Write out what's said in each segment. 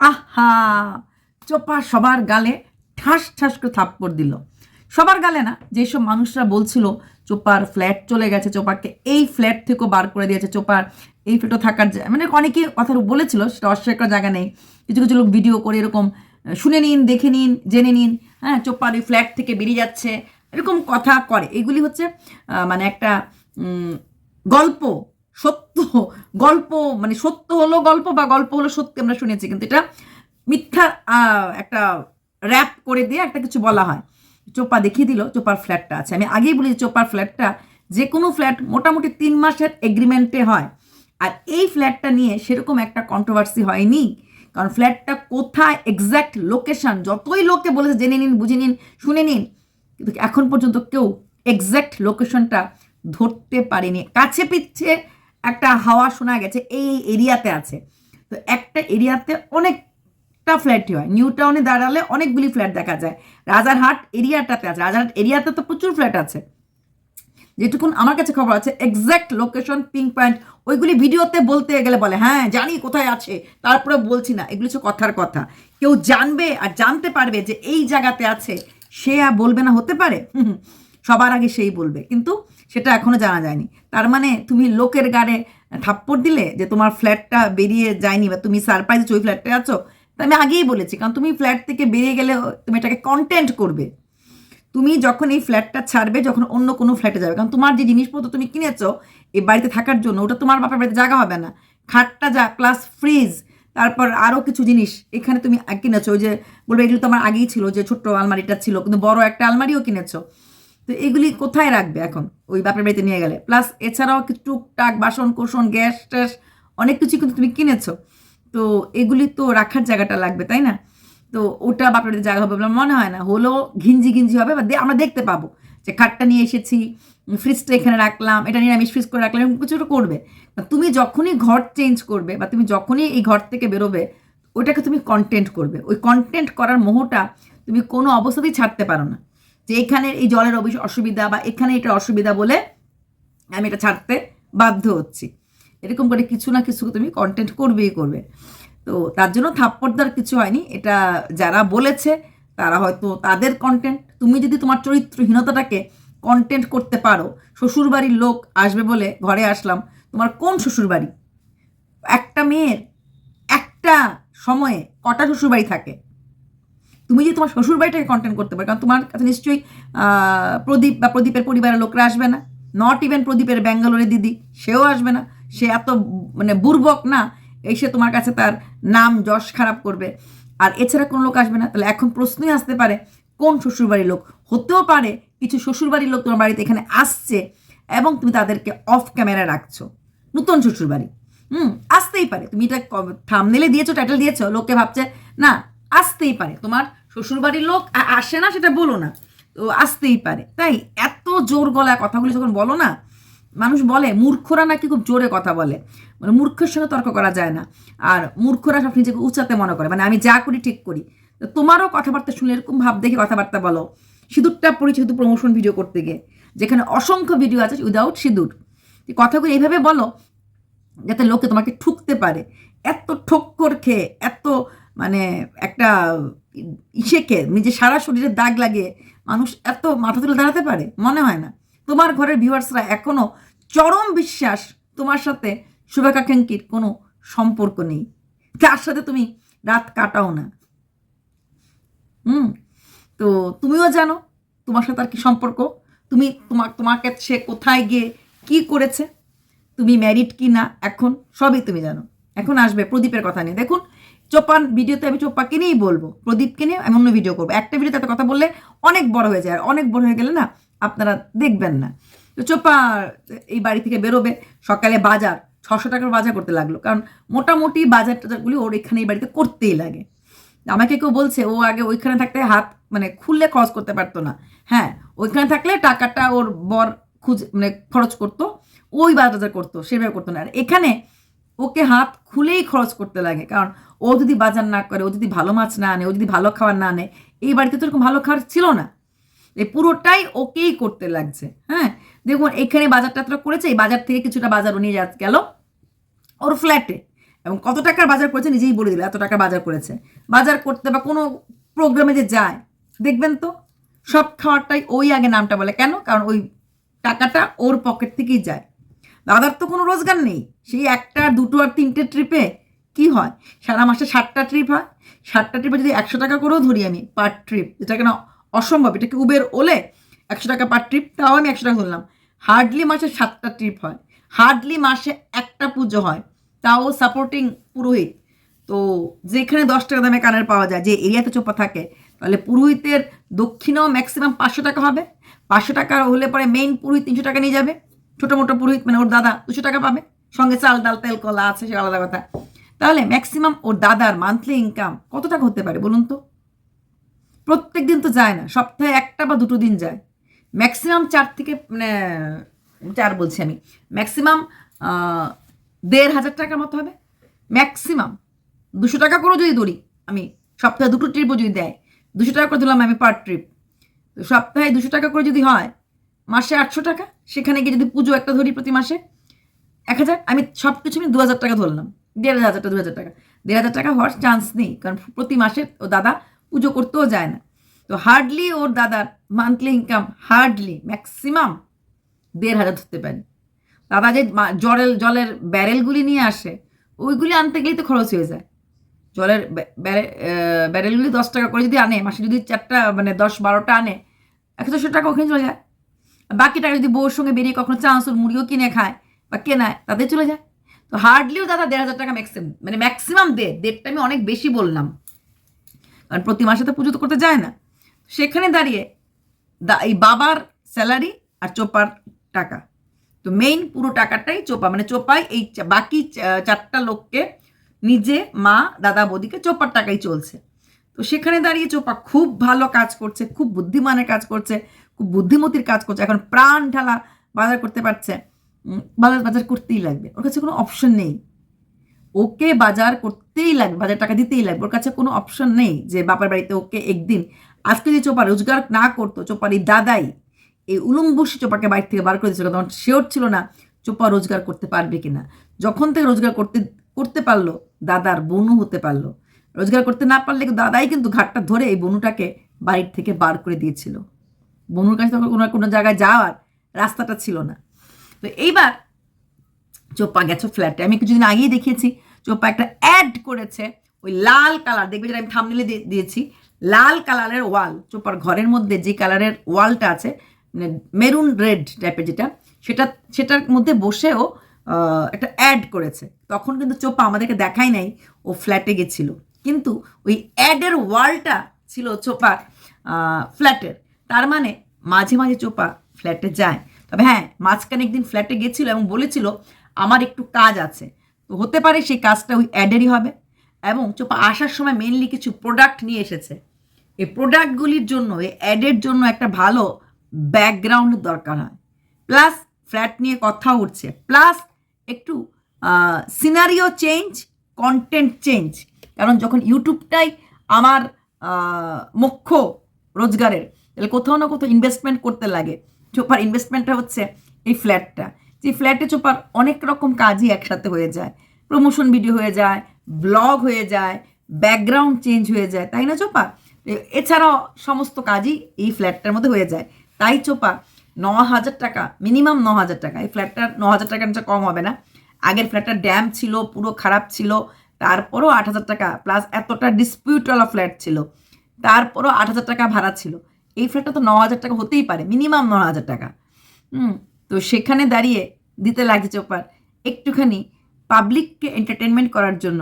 আহা! চোপা সবার গালে ঠাস ঠাস করে থাপ্পড় দিল। সবার গালে না, যেসব মানুষরা বলছিল চোপার ফ্ল্যাট চলে গেছে, চোপাকে এই ফ্ল্যাট থেকেও বার করে দিয়েছে, চোপার এই ফ্ল্যাটও থাকার মানে অনেকে কথা বলেছিল, সেটা অস্বীকার করার জায়গা নেই। কিছু কিছু লোক ভিডিও করে এরকম শুনে নিন, দেখে নিন, জেনে নিন হ্যাঁ চোপার ওই ফ্ল্যাট থেকে বেরিয়ে যাচ্ছে, এরকম কথা করে। এগুলি হচ্ছে মানে একটা গল্প, সত্য গল্প মানে সত্য হলো গল্প বা গল্প হলো সত্যি আমরা শুনেছি, কিন্তু এটা মিথ্যা একটা র্যাপ করে দিয়ে একটা কিছু বলা হয়। চোপা দেখিয়ে দিল, চোপার ফ্ল্যাটটা আছে। আমি আগেই বলি চোপার ফ্ল্যাটটা যে কোনো ফ্ল্যাট মোটামুটি তিন মাসের এগ্রিমেন্টে হয়। আর এই ফ্ল্যাটটা নিয়ে সেরকম একটা কন্ট্রোভার্সি হয়নি, কারণ ফ্ল্যাটটা কোথায় এক্স্যাক্ট লোকেশন যতই লোকে বলেছে জেনে নিন, বুঝে নিন, শুনে নিন, কিন্তু এখন পর্যন্ত কেউ এক্স্যাক্ট লোকেশনটা ধরতে পারেনি। কাছে পিচ্ছে একটা হাওয়া শোনা গেছে, এই এরিয়াতে আছে। তো একটা এরিয়াতে অনেকটা ফ্ল্যাটই হয়। নিউ টাউনে দাঁড়ালে অনেকগুলি ফ্ল্যাট দেখা যায়। রাজারহাট এরিয়াটাতে আছে। রাজারহাট এরিয়াতে তো প্রচুর ফ্ল্যাট আছে। যেটুকুন আমার কাছে খবর আছে এক্স্যাক্ট লোকেশন পিঙ্ক পয়েন্ট ওইগুলি ভিডিওতে বলতে গেলে বলে হ্যাঁ জানি কোথায় আছে, তারপরে বলছি না। এগুলি হচ্ছে কথার কথা। কেউ জানবে আর জানতে পারবে যে এই জায়গাতে আছে, সে আর বলবে না, হতে পারে। হুম। সবার আগে সেই বলবে। কিন্তু সেটা এখনও জানা যায়নি। তার মানে তুমি লোকের গাড়ে থাপ্পড় দিলে যে তোমার ফ্ল্যাটটা বেরিয়ে যায়নি বা তুমি সারপ্রাইজ ওই ফ্ল্যাটটা আছো, তা আমি আগেই বলেছি। কারণ তুমি ফ্ল্যাট থেকে বেরিয়ে গেলে তুমি এটাকে কন্টেন্ট করবে। তুমি যখন এই ফ্ল্যাটটা ছাড়বে, যখন অন্য কোনো ফ্ল্যাটে যাবে, কারণ তোমার যে জিনিসপত্র তুমি কিনেছো, এই বাড়িতে থাকার জন্য, ওটা তোমার বাপের বাড়িতে জায়গা হবে না। খাটটা যা প্লাস ফ্রিজ তারপর আরও কিছু জিনিস এখানে তুমি কিনেছো। ওই যে বলবে, এগুলো তো আমার আগেই ছিল, যে ছোট্ট আলমারিটা ছিল, কিন্তু বড় একটা আলমারিও কিনেছো। তো এগুলি কোথায় রাখবে এখন? ওই বাপের বাড়িতে নিয়ে গেলে। প্লাস এছাড়াও টুকটাক বাসন কোসন, গ্যাস ট্যাস, অনেক কিছু কিন্তু তুমি কিনেছো। তো এগুলি তো রাখার জায়গাটা লাগবে, তাই না? তো ওটা বাপের বাড়িতে জায়গা হবে বলে মনে হয় না। হলো ঘিঞ্জি ঘিঞ্জি হবে, বা আমরা দেখতে পাবো যে খাটটা নিয়ে এসেছি ফ্রিজটা এখানে রাখলাম, এটা আমি ফ্রিজ করে রাখলাম কিছু করবে। তুমি যখনই ঘর চেঞ্জ করবে, বা তুমি যখনই এই ঘর থেকে বেরোবে, ওটাকে তুমি কন্টেন্ট করবে। ওই কন্টেন্ট করার মোহটা তুমি কোনো অবস্থাতেই ছাড়তে পারো না। যে এখানে এই জলের অসুবিধা বা এখানে এটা অসুবিধা বলে আমি এটা ছাড়তে বাধ্য হচ্ছি। এরকম করে কিছু না কিছু তুমি কন্টেন্ট করবেই করবে। তো তার জন্য থাপ্পড় দেওয়ার কিছু হয়নি। এটা যারা বলেছে, তারা হয়তো তাদের কন্টেন্ট তুমি যদি তোমার চরিত্রহীনতাটাকে কন্টেন্ট করতে পারো, শ্বশুরবাড়ির লোক আসবে বলে ঘরে আসলাম, তোমার কোন শ্বশুরবাড়ি? একটা মেয়ের একটা সময়ে কটা শ্বশুরবাড়ি থাকে? তুমি যদি তোমার শ্বশুরবাড়িটাকে কন্টেন্ট করতে পারো, কারণ তোমার কাছে নিশ্চয়ই প্রদীপ বা প্রদীপের পরিবারের লোকরা আসবে না। নট ইভেন প্রদীপের ব্যাঙ্গালোরে দিদি, সেও আসবে না। সে এত মানে বুর্বক না এসে তোমার কাছে তার নাম যশ খারাপ করবে। আর এছাড়া কোনো লোক আসবে না। তাহলে এখন প্রশ্নই আসতে পারে, কোন শ্বশুরবাড়ির লোক? হতেও পারে, কিছু শ্বশুরবাড়ির লোক তোমার বাড়িতে এখানে আসছে এবং তুমি তাদেরকে অফ ক্যামেরা রাখছো। নতুন শ্বশুরবাড়ি। হুম, আসতেই পারে। তুমি এটা থামনেলে দিয়েছ টাইটেল দিয়েছ, লোকে ভাবছে, না, আসতেই পারে। তোমার শ্বশুরবাড়ির লোক আসে না, সেটা বলো না। তো আসতেই পারে। তাই এত জোর গলায় কথাগুলি যখন বলো না, মানুষ বলে, মূর্খরা নাকি খুব জোরে কথা বলে। মানে মূর্খের সঙ্গে তর্ক করা যায় না। আর মূর্খরা সব নিজেকে উঁচাতে মনে করে মানে আমি যা করি ঠিক করি। তো তোমারও কথাবার্তা শুনে এরকম ভাব দেখে কথাবার্তা বলো। সিঁদুরটা পড়ি শুধু প্রমোশন ভিডিও করতে গিয়ে। যেখানে অসংখ্য ভিডিও আছে উইদাউট সিঁদুর। কথাগুলো এইভাবে বলো, যাতে লোকে তোমাকে ঠুকতে পারে। এত ঠক্কর খেয়ে, এত মানে একটা ইসেকে নিজে সারা শরীরে দাগ লাগিয়ে মানুষ এত মাথা তুলে দাঁড়াতে পারে? মনে হয় না। তোমার ঘরের ভিউয়ার্সরা এখনও চরম বিশ্বাস তোমার সাথে শুভাকাঙ্ক্ষীর কোনো সম্পর্ক নেই। তার সাথে তুমি রাত কাটাও না। হুম? তো তুমিও জানো তোমার সাথে আর কি সম্পর্ক? তুমি তোমার, তোমাকে সে কোথায় গিয়ে কি করেছে? তুমি ম্যারিড কি না এখন সবই তুমি জানো। এখন আসবে প্রদীপের কথা নিয়ে। দেখুন চোপান ভিডিওতে আমি চোপাকে নিয়েই বলব, প্রদীপকে নিয়ে আমি অন্য ভিডিও করব। একটা ভিডিওতে এত কথা বললে অনেক বড় হয়ে যায়, আর অনেক বড় হয়ে গেলে না আপনারা দেখবেন না। তো চোপা এই বাড়ি থেকে বেরোবে, সকালে বাজার, ছশো টাকার বাজার করতে লাগল। কারণ মোটামুটি বাজার টাজারগুলি ওর এখানে এই বাড়িতে করতেই লাগে। আমাকে কেউ বলছে, ও আগে ওইখানে থাকতে হাত মানে খুললে খরচ করতে পারতো না। হ্যাঁ ওইখানে থাকলে টাকাটা ওর বর খুঁজ মানে খরচ করতো, ওই বাজার করতো, সেভাবে করতো না। আর এখানে ওকে হাত খুলেই খরচ করতে লাগে। কারণ ও যদি বাজার না করে, ও যদি ভালো মাছ না আনে, ও যদি ভালো খাবার না আনে, এই বাড়িতে তো এরকম ভালো খাবার ছিল না। এই পুরোটাই ওকেই করতে লাগছে হ্যাঁ? দেখুন, এখানে বাজারটা এতটা করেছে, এই বাজার থেকে কিছুটা বাজার নিয়ে যা গেল। ওর ফ্ল্যাটে এবং কত টাকার বাজার করেছে নিজেই বলে দিল এত টাকা বাজার করেছে। বাজার করতে বা কোনো প্রোগ্রামে যে যায়, দেখবেন তো? সব খাওয়ারটাই ওই আগে নামটা বলে। কেন? কারণ ওই টাকাটা ওর পকেট থেকেই যায়। দাদার তো কোনো রোজগার নেই। সেই একটা, দুটো আর তিনটে ট্রিপে কি হয়? সারা মাসে ষাটটা ট্রিপ হয়। ষাটটা ট্রিপে যদি একশো টাকা করেও ধরি আমি পার ট্রিপ যেটা কেন অসম্ভব? এটা কি উবের ওলে একশো টাকা পার ট্রিপ তাও আমি একশো টাকা ধরলাম। হার্ডলি মাসে সাতটা ট্রিপ হয়। হার্ডলি মাসে একটা পুজো হয়। তাও সাপোর্টিং পুরোহিত। তো যেখানে দশ টাকা দামে কানের পাওয়া যায়, যে এরিয়াতে চোপা থাকে, তাহলে পুরোহিতের দক্ষিণেও ম্যাক্সিমাম পাঁচশো টাকা হবে। পাঁচশো টাকা হলে পরে মেইন পুরোহিত তিনশো টাকা নিয়ে যাবে। ছোটো মোটো পুরোহিত মানে ওর দাদা দুশো টাকা পাবে। সঙ্গে চাল ডাল, তেল, কলা আছে, সে আলাদা কথা। তাহলে ম্যাক্সিমাম ওর দাদার মান্থলি ইনকাম কত টাকা হতে পারে বলুন তো? প্রত্যেক দিন তো যায় না, সপ্তাহে একটা বা দুটো দিন যায়। ম্যাক্সিমাম চার থেকে মানে চার বলছি আমি। ম্যাক্সিমাম দেড় হাজার টাকার মতো হবে। ম্যাক্সিমাম দুশো টাকা করেও যদি ধরি, আমি সপ্তাহে দুটো ট্রিপও যদি দেয়, দুশো টাকা করে দিলাম আমি পার ট্রিপ সপ্তাহে দুশো টাকা করে যদি হয় মাসে আটশো টাকা, সেখানে গিয়ে যদি পুজো একটা ধরি প্রতি মাসে, এক হাজার, আমি সব কিছু আমি দু হাজার টাকা ধরলাম, দেড় হাজার হাজারটা দু হাজার টাকা। দেড় হাজার টাকা হওয়ার চান্স নেই, কারণ প্রতি মাসে ও দাদা পুজো করতেও যায় না। তো হার্ডলি ওর দাদার মান্থলি ইনকাম হার্ডলি ম্যাক্সিমাম দেড় হাজার ধরতে পারি। দাদা যে জলের জলের ব্যারেলগুলি নিয়ে আসে, ওইগুলি আনতে গেলেই তো খরচ হয়ে যায়। জলের ব্যা- ব্যারেলগুলি দশ টাকা করে যদি আনে, মাসে যদি চারটা মানে দশ বারোটা আনে, একশো টাকা ওখানে চলে যায়। বাকি টাকা যদি বউর সঙ্গে বেরিয়ে কখনো চাঁচুর মুড়িও কিনে খায় বা কেনায় তাদের চলে যায়। তো হার্ডলিও দাদা দেড় হাজার টাকা ম্যাক্সিমাম মানে ম্যাক্সিমাম দেড়, দেড়টা আমি অনেক বেশি বললাম। কারণ প্রতি মাসে তো পুজো তো করতে যায় না। সেখানে দাঁড়িয়ে এই বাবার স্যালারি আর চোপার টাকা। তো মেইন পুরো টাকাটাই চোপা মানে চোপাই এই বাকি চারটা লোককে নিজে মা, দাদা, বৌদিকে চোপার টাকাই চলছে। তো সেখানে দাঁড়িয়ে চোপা খুব ভালো কাজ করছে, খুব বুদ্ধিমানের কাজ করছে, খুব বুদ্ধিমতির কাজ করছে। এখন প্রাণ ঢালা বাজার করতে পারছে বাজার বাজার করতেই লাগবে। ওর কাছে কোনো অপশন নেই। ওকে বাজার করতেই লাগবে, বাজার টাকা দিতেই লাগবে। ওর কাছে কোনো অপশন নেই যে বাবার বাড়িতে ওকে একদিন আজকে যদি চোপা রোজগার না করতো, চোপার এই দাদাই, এই উলুম্বসী চোপাকে বাড়ি থেকে বার করে দিয়েছিল, তখন শিওর ছিল না চোপা রোজগার করতে পারবে কিনা। যখন থেকে রোজগার করতে করতে পারল, দাদার বনু হতে পারল। রোজগার করতে না পারলে দাদাই কিন্তু ঘাটটা ধরে এই বনুটাকে বাড়ির থেকে বার করে দিয়েছিল। বনুর কাছে তখন কোনো কোনো জায়গায় যাওয়ার রাস্তাটা ছিল না। তো এইবার চোপা গেছো ফ্ল্যাটে। আমি কিছুদিন আগেই দেখিয়েছি, চোপা একটা অ্যাড করেছে ওই লাল কালার দেখবে যেটা আমি থামনেলে দিয়েছি, লাল কালারের ওয়াল চোপার ঘরের মধ্যে যে কালারের ওয়ালটা আছে মানে মেরুন রেড টাইপের যেটা, সেটা সেটার মধ্যে বসেও একটা অ্যাড করেছে। তখন কিন্তু চোপা আমাদেরকে দেখাই নাই, ও ফ্ল্যাটে গেছিল। কিন্তু ওই অ্যাডের ওয়ালটা ছিল চোপার ফ্ল্যাটের। তার মানে মাঝে মাঝে চোপা ফ্ল্যাটে যায়। তবে হ্যাঁ মাঝখানে একদিন ফ্ল্যাটে গেছিল এবং বলেছিল, আমার একটু কাজ আছে। তো হতে পারে সেই কাজটা ওই অ্যাডেরই হবে এবং চোপা আসার সময় মেনলি কিছু প্রোডাক্ট নিয়ে এসেছে। এই প্রোডাক্টগুলির জন্য, এই অ্যাডের জন্য একটা ভালো ব্যাকগ্রাউন্ড দরকার হয়। প্লাস ফ্ল্যাট নিয়ে কথা উঠছে। প্লাস একটু সিনারিও চেঞ্জ কন্টেন্ট চেঞ্জ কারণ যখন ইউটিউবটাই আমার মুখ্য রোজগারের, তাহলে কোথাও না কোথাও ইনভেস্টমেন্ট করতে লাগে। চোপার ইনভেস্টমেন্টটা হচ্ছে এই ফ্ল্যাটটা যে ফ্ল্যাটে চোপার অনেক রকম কাজই একসাথে হয়ে যায়। প্রমোশন ভিডিও হয়ে যায় ব্লগ হয়ে যায় ব্যাকগ্রাউন্ড চেঞ্জ হয়ে যায়, তাই না চোপা? এছাড়াও সমস্ত কাজই এই ফ্ল্যাটটার মধ্যে হয়ে যায়। তাই চোপা ন হাজার টাকা মিনিমাম ন হাজার টাকা। এই ফ্ল্যাটটা ন হাজার নিচে কম হবে না। আগের ফ্ল্যাটটা ড্যাম ছিল, পুরো খারাপ ছিল। তারপরও আট হাজার টাকা প্লাস এতটা ডিসপিউটওয়ালা ফ্ল্যাট ছিল। তারপরও আট হাজার টাকা ভাড়া ছিল। এই ফ্ল্যাটটা তো ন হাজার টাকা হতেই পারে মিনিমাম ন হাজার টাকা। হুম, তো সেখানে দাঁড়িয়ে দিতে লাগছে চোপার একটুখানি পাবলিককে এন্টারটেনমেন্ট করার জন্য,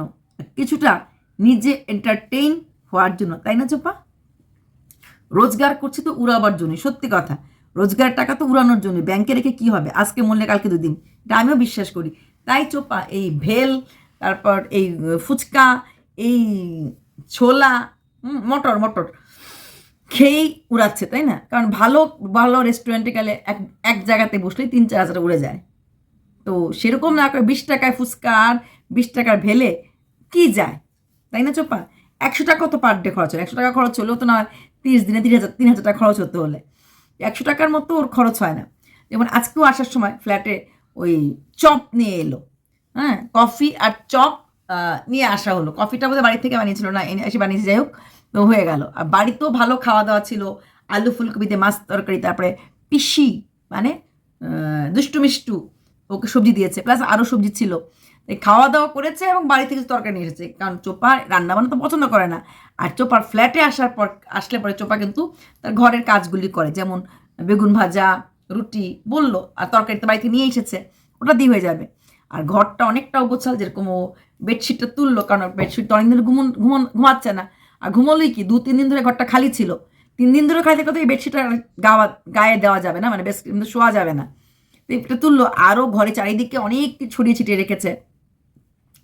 কিছুটা নিজে এন্টারটেইন হওয়ার জন্য, তাই না চোপা? রোজগার করছি তো উড়াবার জন্য, সত্যি কথা। রোজগার টাকা তো উড়ানোর জন্য ব্যাংকে রেখে কি হবে? আজকে মরলে কালকে দুদিন। এটা আমিও বিশ্বাস করি। তাই চোপা, এই ভেল তারপর এই ফুচকা, এই ছোলা মটর মটর। খেয়েই উড়াচ্ছে, তাই না? কারণ ভালো ভালো রেস্টুরেন্টে গেলে এক এক জায়গাতে বসলেই তিন, চার হাজার উড়ে যায়। তো সেরকম না করে বিশ টাকায় ফুচকা আর বিশ টাকার ভেলে কি যায়? তাই না, চোপা? একশো টাকা তো পার ডে খরচ হয় একশো টাকা খরচ হলেও তো না তিরিশ দিনে তিন হাজার তিন হাজার টাকা খরচ হতে হলে। একশো টাকার মতো ওর খরচ হয় না। যেমন আজকেও আসার সময় ফ্ল্যাটে ওই চপ নিয়ে এলো। হ্যাঁ কফি আর চপ নিয়ে আসা হলো। কফিটা বোধহয় বাড়ি থেকে বানিয়েছিল না, এনে এসে বানিয়েছে, যাই হোক, তো হয়ে গেল। আর বাড়িতেও ভালো খাওয়া দাওয়া ছিল, আলু ফুলকপিতে মাছ তরকারি, তারপরে পিসি মানে দুষ্টু মিষ্টু, ওকে সবজি দিয়েছে, প্লাস আরও সবজি ছিল। খাওয়া দাওয়া করেছে এবং বাড়ি থেকে তরকারি নিয়ে এসেছে, কারণ চোপা রান্না রান্নাবান্না তো পছন্দ করে না। আর চোপার ফ্ল্যাটে আসার পর, আসলে পরে চোপা কিন্তু তার ঘরের কাজগুলি করে, যেমন বেগুন ভাজা, রুটি, বলল, আর তরকারি তো বাড়িতে নিয়ে এসেছে, ওটা দিয়ে হয়ে যাবে। আর ঘরটা অনেকটা গোছাল যেরকম ও বেডশিটটা তুললো, কারণ বেডশিট তো অনেকদিন ঘুমন ঘুমন ঘুমাচ্ছে না। আর ঘুমোলোই কি দু তিন দিন ধরে ঘরটা খালি ছিল। তিন দিন ধরে খালি থাকলে তো এই বেডশিটটা গাওয়া, গায়ে দেওয়া যাবে না মানে বেশ কিন্তু শোয়া যাবে না। তো তুললো আরও ঘরে চারিদিকে অনেক ছড়িয়ে ছিটিয়ে রেখেছে।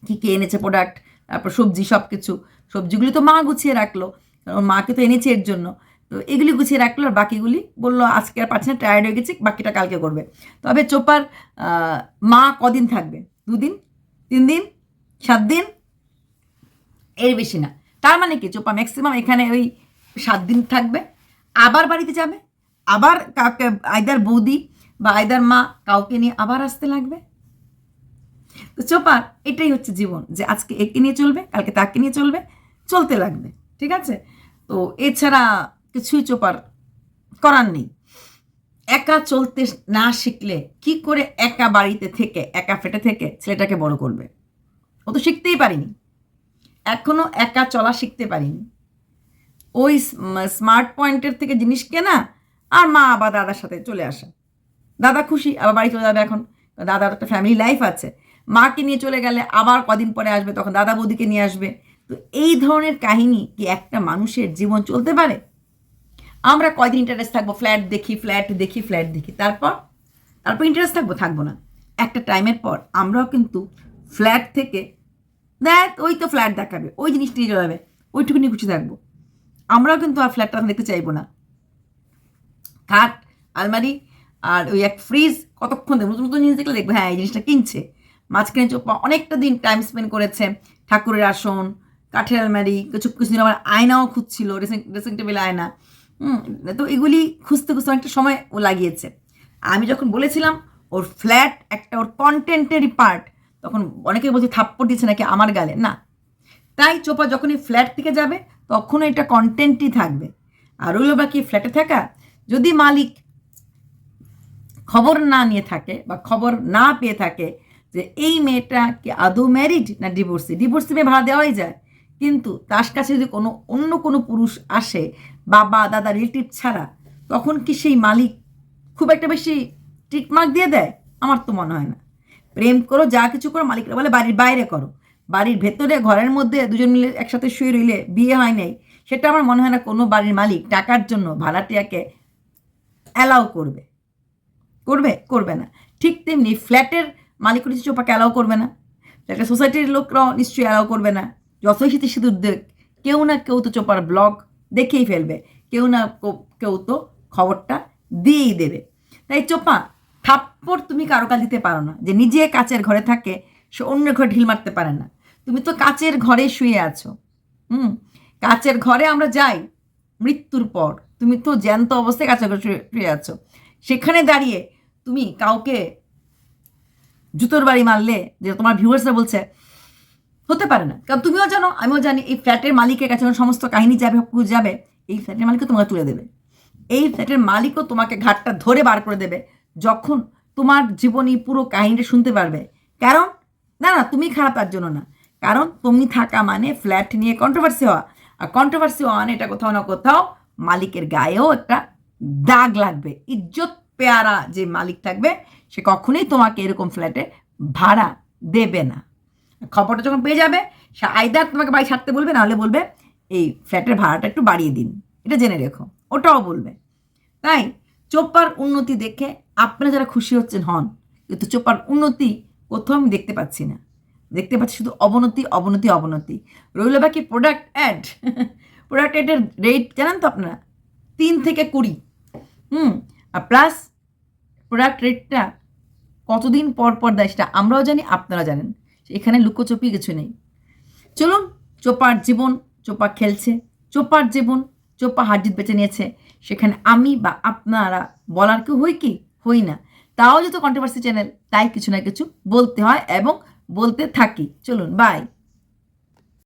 কী কে এনেছে প্রোডাক্ট তারপর সবজি সব কিছু সবজিগুলি তো মা গুছিয়ে রাখল, কারণ মাকে তো এনেছে এর জন্য। তো এগুলি গুছিয়ে রাখল আর বাকিগুলি বলল, আজকে আর পারছি না টায়ার্ড হয়ে গেছি, বাকিটা কালকে করবে। তবে চোপার মা কদিন থাকবে? দুদিন? তিন দিন সাত দিন এর বেশি না। তার মানে কি? চোপা ম্যাক্সিমাম এখানে ওই সাত দিন থাকবে। আবার বাড়িতে যাবে? আবার কাউকে আইদার বৌদি বা আইদার মা কাউকে নিয়ে আবার আসতে লাগবে? তো চোপার এটাই হচ্ছে জীবন যে আজকে একে নিয়ে চলবে, কালকে তাকে নিয়ে চলবে, চলতে লাগবে, ঠিক আছে? তো এছাড়া কিছুই চোপার করার নেই। একা চলতে না শিখলে কি করে একা বাড়িতে থেকে, একা ফেটে থেকে ছেলেটাকে বড় করবে? ও তো শিখতেই পারিনি। এখনও একা চলা শিখতে পারিনি। ওই স্মার্ট পয়েন্টের থেকে জিনিস কেনা আর মা বা দাদার সাথে চলে আসা। দাদা খুশি, আবার বাড়ি চলে যাবে এখন। দাদার একটা ফ্যামিলি লাইফ আছে। মাকে নিয়ে চলে গেলে আবার কদিন পরে আসবে, তখন দাদা বৌদিকে নিয়ে আসবে। তো এই ধরনের কাহিনী কি একটা মানুষের জীবন চলতে পারে? আমরা কয়দিন ইন্টারেস্ট থাকব? ফ্ল্যাট দেখি ফ্ল্যাট দেখি ফ্ল্যাট দেখি। তারপর? তারপর ইন্টারেস্ট থাকব থাকব না। একটা টাইমের পর আমরাও কিন্তু ফ্ল্যাট থেকে, দেখ, ওই তো ফ্ল্যাট দেখাবে, ওই জিনিসটা নিয়ে যাবে ওইটুকুনি খুশি থাকব। আমরাও কিন্তু আর ফ্ল্যাটটা দেখতে চাইব না। খাট আলমারি আর ওই এক ফ্রিজ কতক্ষণ দেখব? নতুন নতুন জিনিস দেখলে দেখবে হ্যাঁ এই জিনিসটা কিনছে। মাঝখানে চোখ অনেকটা দিন টাইম স্পেন্ড করেছে, ঠাকুরের আসন, কাঠের আলমারি, কিছু কিছুদিন আমার আয়নাও খুঁজছিল ড্রেসিং ড্রেসিং টেবিল আয়না। তো এগুলি খুঁজতে খুঁজতে অনেকটা সময় ও লাগিয়েছে। আমি যখন বলেছিলাম, ওর ফ্ল্যাট একটা, ওর কন্টেন্টেরই পার্ট তখন অনেকে বলছে, থাপ্পড় দিচ্ছে নাকি আমার গালে? না। তাই চোপা যখন এই ফ্ল্যাট থেকে যাবে তখন এটা কন্টেন্টই থাকবে। আর ওইগুলো বাকি ফ্ল্যাটে থাকা, যদি মালিক খবর না নিয়ে থাকে বা খবর না পেয়ে থাকে যে, এই মেয়েটা কি আদৌ ম্যারিড না ডিভোর্সি ডিভোর্সি মেয়ে ভাড়া দেওয়াই যায়। কিন্তু তার কাছে যদি কোনো অন্য কোনো পুরুষ আসে, বাবা, দাদা রিলেটিভ ছাড়া, তখন কি সেই মালিক খুব একটা বেশি টিকমার্ক দিয়ে দেয়? আমার তো মনে হয় না। প্রেম করো, যা কিছু করো, মালিকরা বলে বাড়ির বাইরে করো। বাড়ির ভেতরে, ঘরের মধ্যে দুজন মিলে একসাথে শুয়ে রইলে বিয়ে হয় নাই, সেটা আমার মনে হয় না কোনো বাড়ির মালিক টাকার জন্য ভাড়াটিয়াকে অ্যালাউ করবে। করবে? করবে না। ঠিক তেমনি ফ্ল্যাটের মালিক নিশ্চয়ই চোপাকে অ্যালাউ করবে না। ফ্ল্যাটের সোসাইটির লোকরাও নিশ্চয়ই অ্যালাউ করবে না। যতই শীতে সিঁদুর কেউ না কেউ তো চোপার ব্লগ দেখেই ফেলবে। কেউ না কেউ তো খবরটা দিয়েই দেবে। তাই চোপা, থাপ্পড় তুমি কারও কাল দিতে পারো না। যে নিজে কাচের ঘরে থাকে, সে অন্য ঘরে ঢিল মারতে পারে না। তুমি তো কাচের ঘরে শুয়ে আছো। হুম? কাচের ঘরে আমরা যাই মৃত্যুর পর। তুমি তো জ্যান্ত অবস্থায় কাচের ঘরে শুয়ে আছো। সেখানে দাঁড়িয়ে তুমি কাউকে জুতোর বাড়ি মারলে যে তোমার ভিউয়ার্সরা বলছে হতে পারে না। কারণ তুমিও জানো, আমিও জানি এই ফ্ল্যাটের মালিকের কাছে সমস্ত কাহিনী যাবে কিছু যাবে, এই ফ্ল্যাটের মালিকও তোমাকে তুলে দেবে। এই ফ্ল্যাটের মালিকও তোমাকে ঘাটটা ধরে বার করে দেবে, যখন তোমার জীবনী পুরো কাহিনীটা শুনতে পারবে। কারণ, না না, তুমি খারাপ তার জন্য না। কারণ তুমি থাকা মানে ফ্ল্যাট নিয়ে কন্ট্রোভার্সি হওয়া। আর কন্ট্রোভার্সি হওয়া মানে এটা কোথাও না কোথাও মালিকের গায়েও একটা দাগ লাগবে। ইজ্জত, পেয়ারা যে মালিক থাকবে, সে কখনোই তোমাকে এরকম ফ্ল্যাটে ভাড়া দেবে না। খবরটা যখন পেয়ে যাবে, সে আইদার তোমাকে বাড়ি ছাড়তে বলবে নাহলে বলবে, এই ফ্ল্যাটের ভাড়াটা একটু বাড়িয়ে দিন। এটা জেনে রেখো, ওটাও বলবে। তাই চোপার উন্নতি দেখে আপনারা যারা খুশি হচ্ছেন হন, কিন্তু চোপার উন্নতি কোথাও আমি দেখতে পাচ্ছি না। দেখতে পাচ্ছি শুধু অবনতি অবনতি অবনতি। রইল বাকি প্রোডাক্ট অ্যাড প্রোডাক্ট অ্যাডের রেট জানেন তো আপনারা? তিন থেকে কুড়ি। হুম, আর প্লাস প্রোডাক্ট রেটটা কতদিন পর পর দেয় সেটা আমরাও জানি আপনারা জানেন। এখানে লুকোচুপি কিছু নেই। চলুন, চোপার জীবন, চোপা খেলছে, চোপার জীবন, চোপা হারজিত বেঁচে নিয়েছে। সেখানে আমি বা আপনারা বলার কেউ হই কি? হই না। তাও যেহেতু কন্ট্রোভার্সি চ্যানেল তাই কিছু না কিছু বলতে হয় এবং বলতে থাকি। চলুন বাই